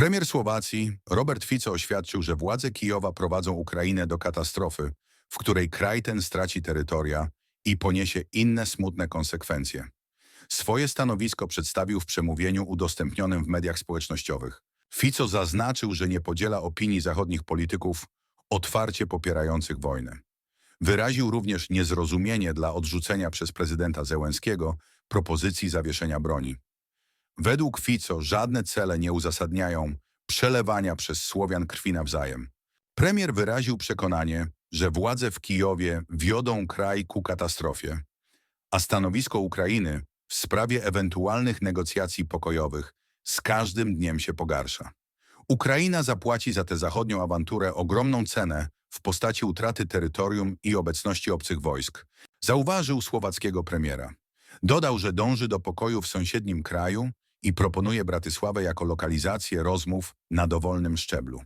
Premier Słowacji Robert Fico oświadczył, że władze Kijowa prowadzą Ukrainę do katastrofy, w której kraj ten straci terytoria i poniesie inne smutne konsekwencje. Swoje stanowisko przedstawił w przemówieniu udostępnionym w mediach społecznościowych. Fico zaznaczył, że nie podziela opinii zachodnich polityków otwarcie popierających wojnę. Wyraził również niezrozumienie dla odrzucenia przez prezydenta Zełenskiego propozycji zawieszenia broni. Według Fico żadne cele nie uzasadniają przelewania przez Słowian krwi nawzajem. Premier wyraził przekonanie, że władze w Kijowie wiodą kraj ku katastrofie, a stanowisko Ukrainy w sprawie ewentualnych negocjacji pokojowych z każdym dniem się pogarsza. Ukraina zapłaci za tę zachodnią awanturę ogromną cenę w postaci utraty terytorium i obecności obcych wojsk, zauważył słowackiego premiera. Dodał, że dąży do pokoju w sąsiednim kraju i proponuje Bratysławę jako lokalizację rozmów na dowolnym szczeblu.